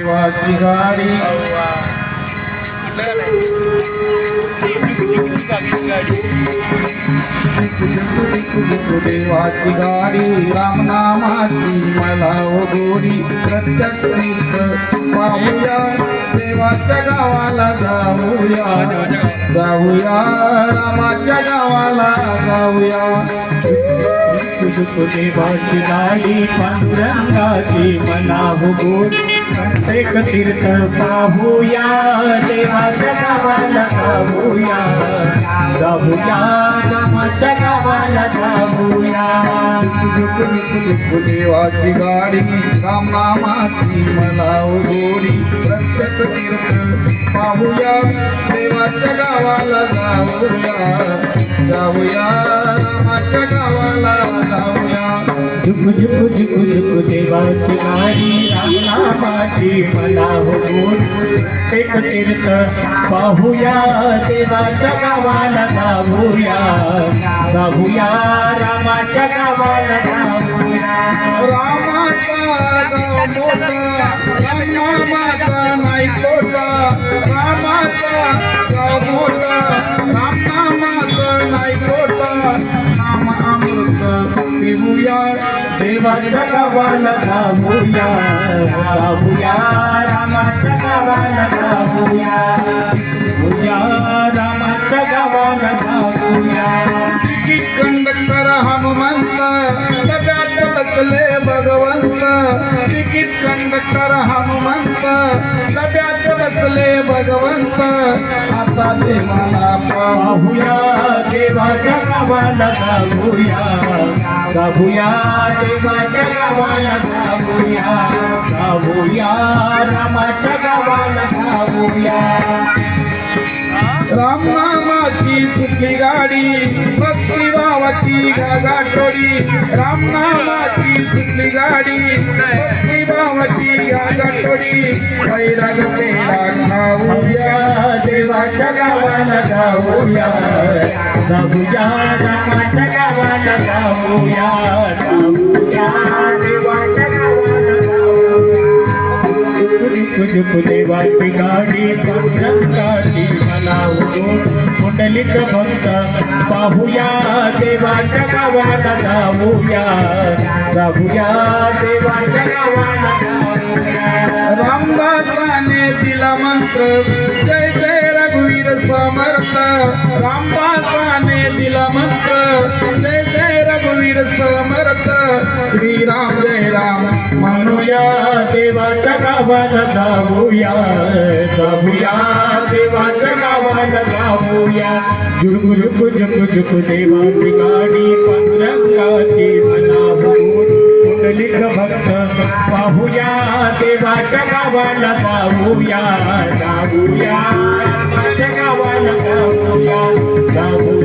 देवाची गाडी. देवाची गाडी रामनामाची. मला प्रत्यक्ष पाहूया देवाच्या गावाला जाऊया. जाऊया रामाच्या गावाला जाऊया. देवाची गाडी पांडुरंगाची मला गोरी. प्रत्येक तीर्थ पाहूया देवाच्या गावाला जाऊया. जाऊया रामाच्या गावाला जाऊया. देवाची गाडी रामनामाची मला ओ प्रत्येक तीर्थ पाहूया देवाच्या गावाला जाऊया. जाऊया रामाच्या गावाला जाऊया. झुक झुक झुक झुक देवाची गाडी रामनामाची मला गोड प्रत्येक तीर्थ पाहूया देवाच्या गावाला जाऊया. जाऊया गावाला जाऊया रामाचा मोठा रामनामाचा नाही तोटा रामाचा मोठा रामनामाचा नाही नाम अमृत पिऊया देवाच्या गावाला रामाच्या गावाला जाऊया रामाच्या तिकीट कंडक्टर हनुमंत बसले भगवंत तिकीट कंडक्टर हनुमंत डब्यात बसले भगवंत आता देवाला पाहूया देवाच्या गावाला जाऊया जाऊया देवाच्या गावाला जाऊया जाऊया रामाच्या गावाला जाऊया सुटली गाडी भक्ती भावाची गागाठोडी रामनामाची सुटली गाडी भक्ती भावाची गाठोडी वैराग पेडा खाऊया देवाच्या गावाला जाऊया. जाऊया रामाच्या गावाला जाऊया. जाऊया देवाच्या गावाला सुखदेवाची गाडी पांडुरंगाची मला उडून कुंडलिक भक्त पाहूया देवाच्या गावाला जाऊया जाऊया देवाच्या गावाला जाऊया रामदासाने दिला मंत्र जय जय रघुवीर समर्थ रामदासाने दिला मंत्र जय जय रघुवीर समर्थ श्रीराम जय राम म्हणूया देवाच्या गावाला जाऊया. जाऊया देवाच्या गावाला जाऊया. झुक झुक झुक झुक देवाची गाडी पांडुरंगाची भक्त पाहूया देवाच्या गावाला जाऊया. जाऊया रामाच्या गावाला जाऊया. जाऊया.